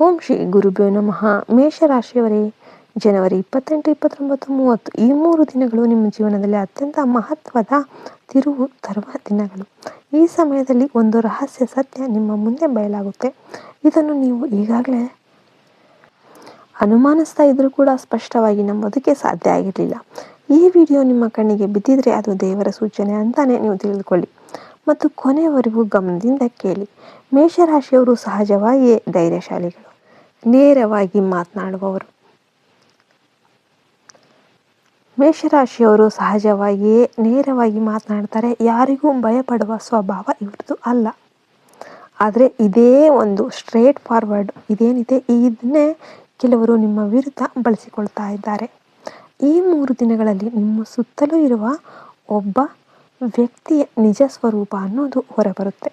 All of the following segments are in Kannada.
ಓಂ ಶ್ರೀ ಗುರುಭ್ಯೋ ನಮಃ. ಮೇಷರಾಶಿಯವರೇ, ಜನವರಿ ಇಪ್ಪತ್ತೆಂಟು, ಇಪ್ಪತ್ತೊಂಬತ್ತು, ಮೂವತ್ತು, ಈ ಮೂರು ದಿನಗಳು ನಿಮ್ಮ ಜೀವನದಲ್ಲಿ ಅತ್ಯಂತ ಮಹತ್ವದ ತಿರುವು ತರುವ ದಿನಗಳು. ಈ ಸಮಯದಲ್ಲಿ ಒಂದು ರಹಸ್ಯ ಸತ್ಯ ನಿಮ್ಮ ಮುಂದೆ ಬಯಲಾಗುತ್ತೆ. ಇದನ್ನು ನೀವು ಈಗಾಗಲೇ ಅನುಮಾನಿಸ್ತಾ ಇದ್ರೂ ಕೂಡ ಸ್ಪಷ್ಟವಾಗಿ ನಂಬೋದಕ್ಕೆ ಸಾಧ್ಯ ಆಗಿರಲಿಲ್ಲ. ಈ ವಿಡಿಯೋ ನಿಮ್ಮ ಕಣ್ಣಿಗೆ ಬಿದ್ದಿದ್ರೆ ಅದು ದೇವರ ಸೂಚನೆ ಅಂತಾನೆ ನೀವು ತಿಳಿದುಕೊಳ್ಳಿ. ಮತ್ತು ಕೊನೆಯವರೆಗೂ ಗಮನದಿಂದ ಕೇಳಿ. ಮೇಷರಾಶಿಯವರು ಸಹಜವಾಗಿಯೇ ಧೈರ್ಯಶಾಲಿಗಳು. ನೇರವಾಗಿ ಮಾತನಾಡುವವರು. ಮೇಷರಾಶಿಯವರು ಸಹಜವಾಗಿಯೇ ನೇರವಾಗಿ ಮಾತನಾಡ್ತಾರೆ. ಯಾರಿಗೂ ಭಯಪಡುವ ಸ್ವಭಾವ ಇವ್ರದ್ದು ಅಲ್ಲ. ಆದರೆ ಇದೇ ಒಂದು ಸ್ಟ್ರೇಟ್ ಫಾರ್ವರ್ಡ್ ಇದೇನಿದೆ? ಇದನ್ನೇ ಕೆಲವರು ನಿಮ್ಮ ವಿರುದ್ಧ ಬಳಸಿಕೊಳ್ತಾ ಇದ್ದಾರೆ. ಈ ಮೂರು ದಿನಗಳಲ್ಲಿ ನಿಮ್ಮ ಸುತ್ತಲೂ ಇರುವ ಒಬ್ಬ ವ್ಯಕ್ತಿಯ ನಿಜ ಸ್ವರೂಪ ಅನ್ನೋದು ಹೊರಬರುತ್ತೆ.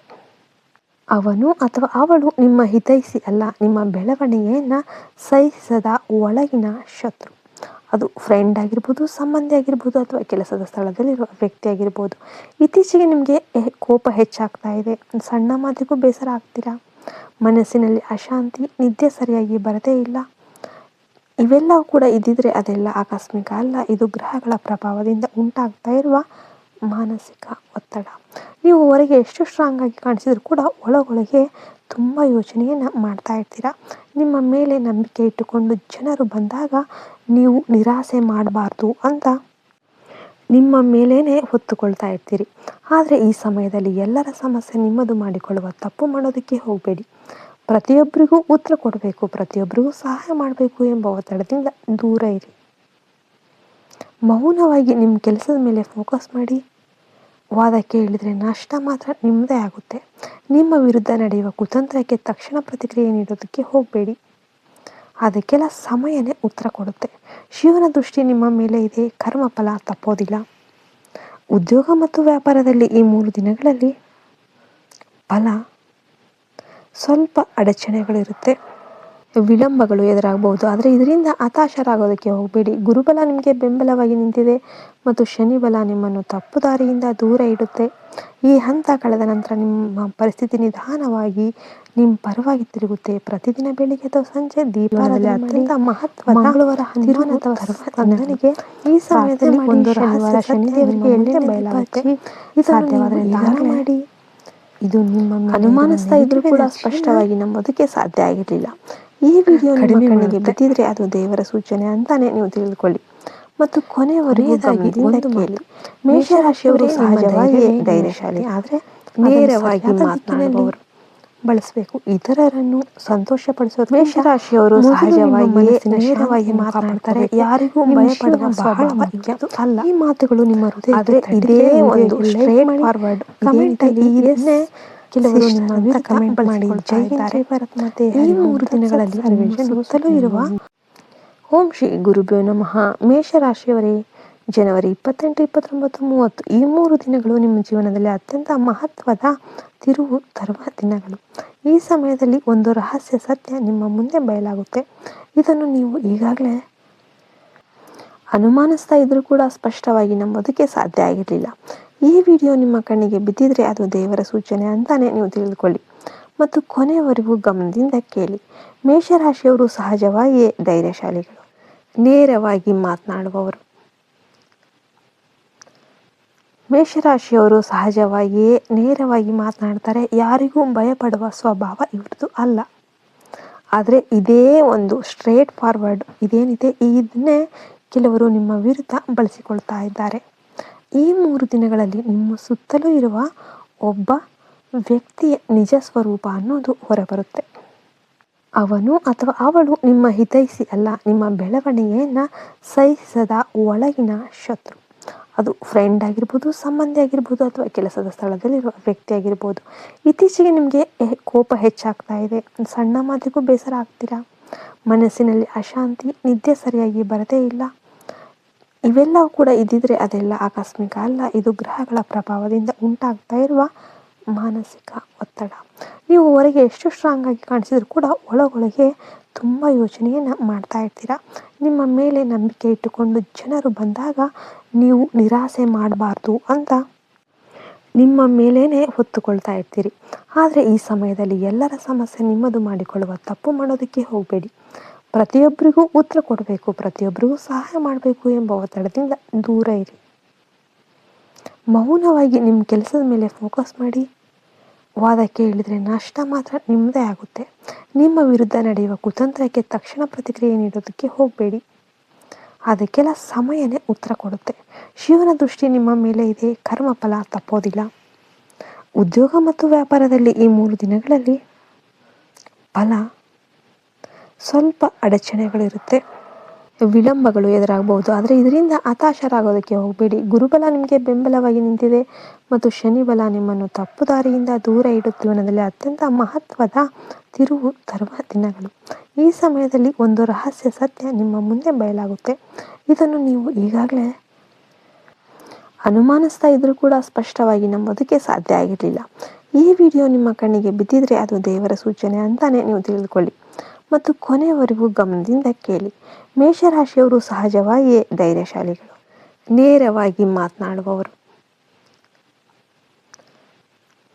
ಅವನು ಅಥವಾ ಅವಳು ನಿಮ್ಮ ಹಿತೈಸಿ ಅಲ್ಲ, ನಿಮ್ಮ ಬೆಳವಣಿಗೆಯನ್ನು ಸಹಿಸದ ಒಳಗಿನ ಶತ್ರು. ಅದು ಫ್ರೆಂಡ್ ಆಗಿರ್ಬೋದು, ಸಂಬಂಧಿ ಆಗಿರ್ಬೋದು ಅಥವಾ ಕೆಲಸದ ಸ್ಥಳದಲ್ಲಿರುವ ವ್ಯಕ್ತಿ ಆಗಿರ್ಬೋದು. ಇತ್ತೀಚೆಗೆ ನಿಮಗೆ ಕೋಪ ಹೆಚ್ಚಾಗ್ತಾ ಇದೆ. ಸಣ್ಣ ಮಾತಿಗೂ ಬೇಸರ ಆಗ್ತೀರಾ? ಮನಸ್ಸಿನಲ್ಲಿ ಅಶಾಂತಿ, ನಿದ್ದೆ ಸರಿಯಾಗಿ ಬರದೇ ಇಲ್ಲ. ಇವೆಲ್ಲವೂ ಕೂಡ ಇದ್ದಿದ್ರೆ ಅದೆಲ್ಲ ಆಕಸ್ಮಿಕ ಅಲ್ಲ. ಇದು ಗ್ರಹಗಳ ಪ್ರಭಾವದಿಂದ ಉಂಟಾಗ್ತಾ ಇರುವ ಮಾನಸಿಕ ಒತ್ತಡ. ನೀವು ಹೊರಗೆ ಎಷ್ಟು ಸ್ಟ್ರಾಂಗ್ ಆಗಿ ಕಾಣಿಸಿದ್ರು ಕೂಡ ಒಳಗೊಳಗೆ ತುಂಬ ಯೋಚನೆಯನ್ನು ಮಾಡ್ತಾ ಇರ್ತೀರ? ನಿಮ್ಮ ಮೇಲೆ ನಂಬಿಕೆ ಇಟ್ಟುಕೊಂಡು ಜನರು ಬಂದಾಗ ನೀವು ನಿರಾಸೆ ಮಾಡಬಾರ್ದು ಅಂತ ನಿಮ್ಮ ಮೇಲೇ ಹೊತ್ತುಕೊಳ್ತಾ ಇರ್ತೀರಿ. ಆದರೆ ಈ ಸಮಯದಲ್ಲಿ ಎಲ್ಲರ ಸಮಸ್ಯೆ ನಿಮ್ಮದು ಮಾಡಿಕೊಳ್ಳುವ ತಪ್ಪು ಮಾಡೋದಕ್ಕೆ ಹೋಗಬೇಡಿ. ಪ್ರತಿಯೊಬ್ಬರಿಗೂ ಉತ್ತರ ಕೊಡಬೇಕು, ಪ್ರತಿಯೊಬ್ಬರಿಗೂ ಸಹಾಯ ಮಾಡಬೇಕು ಎಂಬ ಒತ್ತಡದಿಂದ ದೂರ ಇರಿ. ಮೌನವಾಗಿ ನಿಮ್ಮ ಕೆಲಸದ ಮೇಲೆ ಫೋಕಸ್ ಮಾಡಿ. ವಾದಕ್ಕೆ ಕೇಳಿದರೆ ನಷ್ಟ ಮಾತ್ರ ನಿಮ್ಮದೇ ಆಗುತ್ತೆ. ನಿಮ್ಮ ವಿರುದ್ಧ ನಡೆಯುವ ಕುತಂತ್ರಕ್ಕೆ ತಕ್ಷಣ ಪ್ರತಿಕ್ರಿಯೆ ನೀಡೋದಕ್ಕೆ ಹೋಗಬೇಡಿ. ಅದಕ್ಕೆಲ್ಲ ಸಮಯನೇ ಉತ್ತರ ಕೊಡುತ್ತೆ. ಶಿವನ ದೃಷ್ಟಿ ನಿಮ್ಮ ಮೇಲೆ ಇದೆ. ಕರ್ಮಫಲ ತಪ್ಪೋದಿಲ್ಲ. ಉದ್ಯೋಗ ಮತ್ತು ವ್ಯಾಪಾರದಲ್ಲಿ ಈ ಮೂರು ದಿನಗಳಲ್ಲಿ ಫಲ ಸ್ವಲ್ಪ ಅಡಚಣೆಗಳಿರುತ್ತೆ. ವಿಳಂಬಗಳು ಎದುರಾಗಬಹುದು. ಆದರೆ ಇದರಿಂದ ಹತಾಶರಾಗೋದಕ್ಕೆ ಹೋಗಬೇಡಿ. ಗುರುಬಲ ನಿಮಗೆ ಬೆಂಬಲವಾಗಿ ನಿಂತಿದೆ ಮತ್ತು ಶನಿಬಲ ನಿಮ್ಮನ್ನು ತಪ್ಪು ದಾರಿಯಿಂದ ದೂರ ಇಡುತ್ತೆ. ಈ ಹಂತ ಕಳೆದ ನಂತರ ನಿಮ್ಮ ಪರಿಸ್ಥಿತಿ ನಿಧಾನವಾಗಿ ನಿಮ್ಮ ಪರವಾಗಿ ತಿರುಗುತ್ತೆ. ಪ್ರತಿದಿನ ಬೆಳಿಗ್ಗೆ ಅಥವಾ ಸಂಜೆ ದೀಪಾವಳಿ ಅತ್ಯಂತ ಮಹತ್ವ ಮಂಗಳವಾರ ಹನುಮಾನ್ ಅಥವಾ ನನಗೆ ಈ ಸಮಯದಲ್ಲಿ ಒಂದು ರಹಸ್ಯ ಶನಿ ದೇವರಿಗೆ ಎಣ್ಣೆ ಬಯಲಾಗುತ್ತೆ ಸಾಧ್ಯವಾದರೆ ದಾನ ಮಾಡಿ ಇದು ನಿಮ್ಮ ಅನುಮಾನಿಸ್ತಾ ಇದ್ರೂ ಕೂಡ ಸ್ಪಷ್ಟವಾಗಿ ನಂಬೋದಕ್ಕೆ ಸಾಧ್ಯ ಆಗಿರಲಿಲ್ಲ. ಈ ವಿಡಿಯೋ ನಿಮ್ಮ ಕಣ್ಣಿಗೆ ಬಿದ್ದಿದ್ರೆ ಅದು ದೇವರ ಸೂಚನೆ ಅಂತಾನೆ ನೀವು ತಿಳಿದುಕೊಳ್ಳಿ ಮತ್ತು ಕೊನೆಯವರೆಗೂ ಒಂದು ಮೇಷರಾಶಿಯವರು ಸಹಜವಾಗಿ ಧೈರ್ಯಶಾಲಿ. ಆದರೆ ನೇರವಾಗಿ ಮಾತನಾಡುವವರು. ಬಳಸಬೇಕು. ಇತರರನ್ನು ಸಂತೋಷಪಡಿಸೋದು ಮೇಷರಾಶಿಯವರು ಸಹಜವಾಗಿ ನೇರವಾಗಿ ಮಾತನಾಡ್ತಾರೆ. ಯಾರಿಗೂ ಭಯಪಡುವ ಬಹಳ ಮುಖ್ಯ ಅಲ್ಲ. ಈ ಮಾತುಗಳು ನಿಮ್ಮ ಹೃದಯ ಇದೇ ಒಂದು ಸ್ಟ್ರೇಟ್ ಫಾರ್ವರ್ಡ್ ಕಮೆಂಟ್ ಇದನ್ನೇ ಕೆಲವರು ನಿಮ್ಮಂತ ಕಮೆಂಟ್ ಮಾಡಿ ಜೈ ಜೈ ಭಾರತ್ ಮಾತೆ ಈ ಮೂರು ದಿನಗಳಲ್ಲಿ ಸುತ್ತಲೂ ಇರುವ ಓಂ ಶ್ರೀ ಗುರುಭ್ಯೋ ನಮಃ. ಮೇಷರಾಶಿಯವರೇ ಜನವರಿ ಇಪ್ಪತ್ತೆಂಟು ಇಪ್ಪತ್ತೊಂಬತ್ತು ಮೂವತ್ತು ಈ ಮೂರು ದಿನಗಳು ನಿಮ್ಮ ಜೀವನದಲ್ಲಿ ಅತ್ಯಂತ ಮಹತ್ವದ ತಿರುವು ತರುವ ದಿನಗಳು. ಈ ಸಮಯದಲ್ಲಿ ಒಂದು ರಹಸ್ಯ ಸತ್ಯ ನಿಮ್ಮ ಮುಂದೆ ಬಯಲಾಗುತ್ತೆ. ಇದನ್ನು ನೀವು ಈಗಾಗಲೇ ಅನುಮಾನಿಸ್ತಾ ಇದ್ರೂ ಕೂಡ ಸ್ಪಷ್ಟವಾಗಿ ನಂಬೋದಕ್ಕೆ ಸಾಧ್ಯ ಆಗಿರಲಿಲ್ಲ. ಈ ವಿಡಿಯೋ ನಿಮ್ಮ ಕಣ್ಣಿಗೆ ಬಿದ್ದಿದ್ರೆ ಅದು ದೇವರ ಸೂಚನೆ ಅಂತಾನೆ ನೀವು ತಿಳಿದುಕೊಳ್ಳಿ. ಮತ್ತು ಕೊನೆಯವರೆಗೂ ಗಮನದಿಂದ ಕೇಳಿ. ಮೇಷರಾಶಿಯವರು ಸಹಜವಾಗಿಯೇ ಧೈರ್ಯಶಾಲಿಗಳು. ನೇರವಾಗಿ ಮಾತನಾಡುವವರು. ಮೇಷರಾಶಿಯವರು ಸಹಜವಾಗಿಯೇ ನೇರವಾಗಿ ಮಾತನಾಡ್ತಾರೆ. ಯಾರಿಗೂ ಭಯಪಡುವ ಸ್ವಭಾವ ಇವ್ರದ್ದು ಅಲ್ಲ. ಆದರೆ ಇದೇ ಒಂದು ಸ್ಟ್ರೇಟ್ ಫಾರ್ವರ್ಡ್ ಇದೇನಿದೆ ಇದನ್ನೇ ಕೆಲವರು ನಿಮ್ಮ ವಿರುದ್ಧ ಬಳಸಿಕೊಳ್ತಾ ಇದ್ದಾರೆ. ಈ ಮೂರು ದಿನಗಳಲ್ಲಿ ನಿಮ್ಮ ಸುತ್ತಲೂ ಇರುವ ಒಬ್ಬ ವ್ಯಕ್ತಿಯ ನಿಜ ಸ್ವರೂಪ ಅನ್ನೋದು ಹೊರಬರುತ್ತೆ. ಅವನು ಅಥವಾ ಅವಳು ನಿಮ್ಮ ಹಿತೈಸಿ ಅಲ್ಲ, ನಿಮ್ಮ ಬೆಳವಣಿಗೆಯನ್ನು ಸಹಿಸದ ಒಳಗಿನ ಶತ್ರು. ಅದು ಫ್ರೆಂಡ್ ಆಗಿರ್ಬೋದು, ಸಂಬಂಧಿ ಆಗಿರ್ಬೋದು ಅಥವಾ ಕೆಲಸದ ಸ್ಥಳದಲ್ಲಿರುವ ವ್ಯಕ್ತಿ ಆಗಿರ್ಬೋದು. ಇತ್ತೀಚೆಗೆ ನಿಮಗೆ ಕೋಪ ಹೆಚ್ಚಾಗ್ತಾ ಇದೆ. ಸಣ್ಣ ಮಾತಿಗೂ ಬೇಸರ ಆಗ್ತೀರಾ? ಮನಸ್ಸಿನಲ್ಲಿ ಅಶಾಂತಿ, ನಿದ್ದೆ ಸರಿಯಾಗಿ ಬರದೇ ಇಲ್ಲ. ಇವೆಲ್ಲವೂ ಕೂಡ ಇದ್ದಿದ್ರೆ ಅದೆಲ್ಲ ಆಕಸ್ಮಿಕ ಅಲ್ಲ. ಇದು ಗ್ರಹಗಳ ಪ್ರಭಾವದಿಂದ ಉಂಟಾಗ್ತಾ ಇರುವ ಮಾನಸಿಕ ಒತ್ತಡ. ನೀವು ಹೊರಗೆ ಎಷ್ಟು ಸ್ಟ್ರಾಂಗ್ ಆಗಿ ಕಾಣಿಸಿದ್ರು ಕೂಡ ಒಳಗೊಳಗೆ ತುಂಬ ಯೋಚನೆಯನ್ನು ಮಾಡ್ತಾ ಇರ್ತೀರ? ನಿಮ್ಮ ಮೇಲೆ ನಂಬಿಕೆ ಇಟ್ಟುಕೊಂಡು ಜನರು ಬಂದಾಗ ನೀವು ನಿರಾಸೆ ಮಾಡಬಾರ್ದು ಅಂತ ನಿಮ್ಮ ಮೇಲೇ ಹೊತ್ತುಕೊಳ್ತಾ ಇರ್ತೀರಿ. ಆದರೆ ಈ ಸಮಯದಲ್ಲಿ ಎಲ್ಲರ ಸಮಸ್ಯೆ ನಿಮ್ಮದು ಮಾಡಿಕೊಳ್ಳುವ ತಪ್ಪು ಮಾಡೋದಕ್ಕೆ ಹೋಗಬೇಡಿ. ಪ್ರತಿಯೊಬ್ಬರಿಗೂ ಉತ್ತರ ಕೊಡಬೇಕು, ಪ್ರತಿಯೊಬ್ಬರಿಗೂ ಸಹಾಯ ಮಾಡಬೇಕು ಎಂಬ ಒತ್ತಡದಿಂದ ದೂರ ಇರಿ. ಮೌನವಾಗಿ ನಿಮ್ಮ ಕೆಲಸದ ಮೇಲೆ ಫೋಕಸ್ ಮಾಡಿ. ವಾದ ಕೇಳಿದರೆ ನಷ್ಟ ಮಾತ್ರ ನಿಮ್ಮದೇ ಆಗುತ್ತೆ. ನಿಮ್ಮ ವಿರುದ್ಧ ನಡೆಯುವ ಕುತಂತ್ರಕ್ಕೆ ತಕ್ಷಣ ಪ್ರತಿಕ್ರಿಯೆ ನೀಡೋದಕ್ಕೆ ಹೋಗಬೇಡಿ. ಅದಕ್ಕೆಲ್ಲ ಸಮಯನೇ ಉತ್ತರ ಕೊಡುತ್ತೆ. ಶಿವನ ದೃಷ್ಟಿ ನಿಮ್ಮ ಮೇಲೆ ಇದೆ ಕರ್ಮಫಲ ತಪ್ಪೋದಿಲ್ಲ. ಉದ್ಯೋಗ ಮತ್ತು ವ್ಯಾಪಾರದಲ್ಲಿ ಈ ಮೂರು ದಿನಗಳಲ್ಲಿ ಫಲ ಸ್ವಲ್ಪ ಅಡಚಣೆಗಳಿರುತ್ತೆ. ವಿಳಂಬಗಳು ಎದುರಾಗಬಹುದು ಆದರೆ ಇದರಿಂದ ಹತಾಶರಾಗೋದಕ್ಕೆ ಹೋಗಬೇಡಿ. ಗುರುಬಲ ನಿಮಗೆ ಬೆಂಬಲವಾಗಿ ನಿಂತಿದೆ ಮತ್ತು ಶನಿಬಲ ನಿಮ್ಮನ್ನು ತಪ್ಪು ದಾರಿಯಿಂದ ದೂರ ಇಡುವ ಜೀವನದಲ್ಲಿ ಅತ್ಯಂತ ಮಹತ್ವದ ತಿರುವು ತರುವ ದಿನಗಳು. ಈ ಸಮಯದಲ್ಲಿ ಒಂದು ರಹಸ್ಯ ಸತ್ಯ ನಿಮ್ಮ ಮುಂದೆ ಬಯಲಾಗುತ್ತೆ. ಇದನ್ನು ನೀವು ಈಗಾಗಲೇ ಅನುಮಾನಿಸ್ತಾ ಇದ್ರೂ ಕೂಡ ಸ್ಪಷ್ಟವಾಗಿ ನಂಬೋದಕ್ಕೆ ಸಾಧ್ಯ ಆಗಿರಲಿಲ್ಲ. ಈ ವಿಡಿಯೋ ನಿಮ್ಮ ಕಣ್ಣಿಗೆ ಬಿದ್ದಿದ್ರೆ ಅದು ದೇವರ ಸೂಚನೆ ಅಂತಾನೆ ನೀವು ತಿಳಿದುಕೊಳ್ಳಿ. ಮತ್ತು ಕೊನೆಯವರೆಗೂ ಗಮನದಿಂದ ಕೇಳಿ. ಮೇಷರಾಶಿಯವರು ಸಹಜವಾಗಿಯೇ ಧೈರ್ಯಶಾಲಿಗಳು. ನೇರವಾಗಿ ಮಾತನಾಡುವವರು.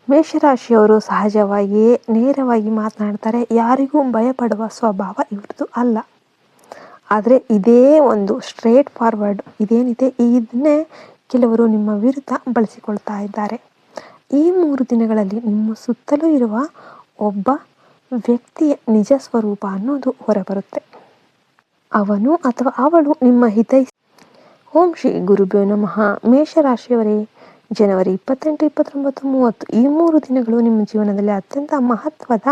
ಮೇಷರಾಶಿಯವರು ಸಹಜವಾಗಿಯೇ ನೇರವಾಗಿ ಮಾತನಾಡ್ತಾರೆ. ಯಾರಿಗೂ ಭಯಪಡುವ ಸ್ವಭಾವ ಇವ್ರದ್ದು ಅಲ್ಲ. ಆದರೆ ಇದೇ ಒಂದು ಸ್ಟ್ರೇಟ್ ಫಾರ್ವರ್ಡ್ ಇದೇನಿದೆ, ಇದನ್ನೇ ಕೆಲವರು ನಿಮ್ಮ ವಿರುದ್ಧ ಬಳಸಿಕೊಳ್ತಾ ಇದ್ದಾರೆ. ಈ ಮೂರು ದಿನಗಳಲ್ಲಿ ನಿಮ್ಮ ಸುತ್ತಲೂ ಇರುವ ಒಬ್ಬ ವ್ಯಕ್ತಿಯ ನಿಜ ಸ್ವರೂಪ ಅನ್ನೋದು ಹೊರಬರುತ್ತೆ. ಅವನು ಅಥವಾ ಅವಳು ನಿಮ್ಮ ಹಿತೈಷಿ ಓಂ ಶ್ರೀ ಗುರುಭ್ಯೋ ನಮಃ. ಮೇಷರಾಶಿಯವರೇ, ಜನವರಿ ಇಪ್ಪತ್ತೆಂಟು, ಇಪ್ಪತ್ತೊಂಬತ್ತು, ಮೂವತ್ತು, ಈ ಮೂರು ದಿನಗಳು ನಿಮ್ಮ ಜೀವನದಲ್ಲಿ ಅತ್ಯಂತ ಮಹತ್ವದ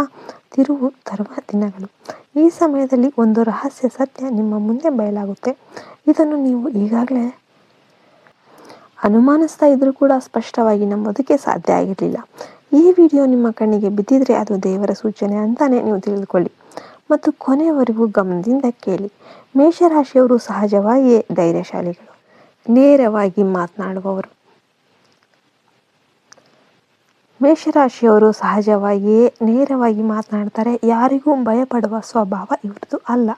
ತಿರುವು ತರುವ ದಿನಗಳು. ಈ ಸಮಯದಲ್ಲಿ ಒಂದು ರಹಸ್ಯ ಸತ್ಯ ನಿಮ್ಮ ಮುಂದೆ ಬಯಲಾಗುತ್ತೆ. ಇದನ್ನು ನೀವು ಈಗಾಗಲೇ ಅನುಮಾನಿಸ್ತಾ ಇದ್ರೂ ಕೂಡ ಸ್ಪಷ್ಟವಾಗಿ ನಂಬೋದಕ್ಕೆ ಸಾಧ್ಯ ಆಗಿರಲಿಲ್ಲ. ಈ ವಿಡಿಯೋ ನಿಮ್ಮ ಕಣ್ಣಿಗೆ ಬಿದ್ದಿದ್ರೆ ಅದು ದೇವರ ಸೂಚನೆ ಅಂತಾನೆ ನೀವು ತಿಳಿದುಕೊಳ್ಳಿ. ಮತ್ತು ಕೊನೆಯವರೆಗೂ ಗಮನದಿಂದ ಕೇಳಿ. ಮೇಷರಾಶಿಯವರು ಸಹಜವಾಗಿಯೇ ಧೈರ್ಯಶಾಲಿಗಳು. ನೇರವಾಗಿ ಮಾತನಾಡುವವರು. ಮೇಷರಾಶಿಯವರು ಸಹಜವಾಗಿಯೇ ನೇರವಾಗಿ ಮಾತನಾಡ್ತಾರೆ. ಯಾರಿಗೂ ಭಯಪಡುವ ಸ್ವಭಾವ ಇವ್ರದ್ದು ಅಲ್ಲ.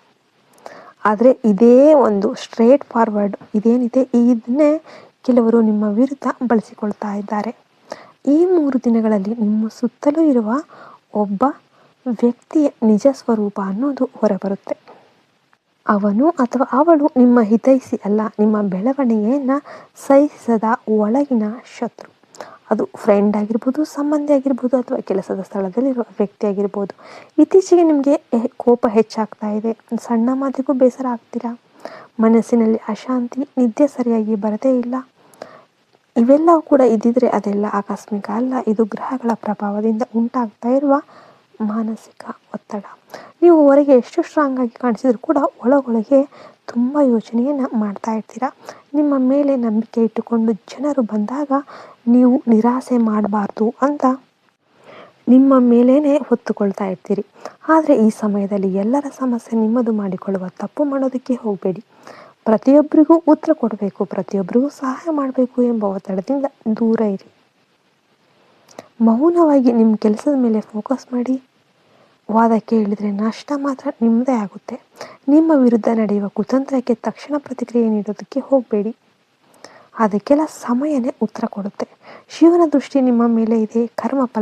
ಆದರೆ ಇದೇ ಒಂದು ಸ್ಟ್ರೇಟ್ ಫಾರ್ವರ್ಡ್ ಇದೇನಿದೆ ಇದನ್ನೇ ಕೆಲವರು ನಿಮ್ಮ ವಿರುದ್ಧ ಬಳಸಿಕೊಳ್ತಾ ಇದ್ದಾರೆ. ಈ ಮೂರು ದಿನಗಳಲ್ಲಿ ನಿಮ್ಮ ಸುತ್ತಲೂ ಇರುವ ಒಬ್ಬ ವ್ಯಕ್ತಿಯ ನಿಜ ಸ್ವರೂಪ ಅನ್ನೋದು ಹೊರಬರುತ್ತೆ. ಅವನು ಅಥವಾ ಅವಳು ನಿಮ್ಮ ಹಿತೈಸಿ ಅಲ್ಲ, ನಿಮ್ಮ ಬೆಳವಣಿಗೆಯನ್ನು ಸಹಿಸದ ಒಳಗಿನ ಶತ್ರು. ಅದು ಫ್ರೆಂಡ್ ಆಗಿರ್ಬೋದು, ಸಂಬಂಧಿ ಆಗಿರ್ಬೋದು ಅಥವಾ ಕೆಲಸದ ಸ್ಥಳದಲ್ಲಿರುವ ವ್ಯಕ್ತಿ ಆಗಿರ್ಬೋದು. ಇತ್ತೀಚೆಗೆ ನಿಮಗೆ ಕೋಪ ಹೆಚ್ಚಾಗ್ತಾ ಇದೆ. ಸಣ್ಣ ಮಾತಿಗೂ ಬೇಸರ ಆಗ್ತೀರಾ? ಮನಸ್ಸಿನಲ್ಲಿ ಅಶಾಂತಿ ನಿದ್ದೆ ಸರಿಯಾಗಿ ಬರದೇ ಇಲ್ಲ. ಇವೆಲ್ಲವೂ ಕೂಡ ಇದ್ದಿದ್ರೆ ಅದೆಲ್ಲ ಆಕಸ್ಮಿಕ ಅಲ್ಲ. ಇದು ಗ್ರಹಗಳ ಪ್ರಭಾವದಿಂದ ಉಂಟಾಗ್ತಾ ಇರುವ ಮಾನಸಿಕ ಒತ್ತಡ. ನೀವು ಹೊರಗೆ ಎಷ್ಟು ಸ್ಟ್ರಾಂಗ್ ಆಗಿ ಕಾಣಿಸಿದ್ರು ಕೂಡ ಒಳಗೊಳಗೆ ತುಂಬ ಯೋಚನೆಯನ್ನು ಮಾಡ್ತಾ ಇರ್ತೀರ? ನಿಮ್ಮ ಮೇಲೆ ನಂಬಿಕೆ ಇಟ್ಟುಕೊಂಡು ಜನರು ಬಂದಾಗ ನೀವು ನಿರಾಸೆ ಮಾಡಬಾರ್ದು ಅಂತ ನಿಮ್ಮ ಮೇಲೇ ಹೊತ್ತುಕೊಳ್ತಾ ಇರ್ತೀರಿ. ಆದರೆ ಈ ಸಮಯದಲ್ಲಿ ಎಲ್ಲರ ಸಮಸ್ಯೆ ನಿಮ್ಮದು ಮಾಡಿಕೊಳ್ಳುವ ತಪ್ಪು ಮಾಡೋದಕ್ಕೆ ಹೋಗಬೇಡಿ. ಪ್ರತಿಯೊಬ್ಬರಿಗೂ ಉತ್ತರ ಕೊಡಬೇಕು, ಪ್ರತಿಯೊಬ್ಬರಿಗೂ ಸಹಾಯ ಮಾಡಬೇಕು ಎಂಬ ಒತ್ತಡದಿಂದ ದೂರ ಇರಿ. ಮೌನವಾಗಿ ನಿಮ್ಮ ಕೆಲಸದ ಮೇಲೆ ಫೋಕಸ್ ಮಾಡಿ. ವಾದ ಕೇಳಿದರೆ ನಷ್ಟ ಮಾತ್ರ ನಿಮ್ಮದೇ ಆಗುತ್ತೆ. ನಿಮ್ಮ ವಿರುದ್ಧ ನಡೆಯುವ ಕುತಂತ್ರಕ್ಕೆ ತಕ್ಷಣ ಪ್ರತಿಕ್ರಿಯೆ ನೀಡೋದಕ್ಕೆ ಹೋಗಬೇಡಿ. ಅದಕ್ಕೆಲ್ಲ ಸಮಯನೇ ಉತ್ತರ ಕೊಡುತ್ತೆ. ಶಿವನ ದೃಷ್ಟಿ ನಿಮ್ಮ ಮೇಲೆ ಇದೆ, ಕರ್ಮಫಲ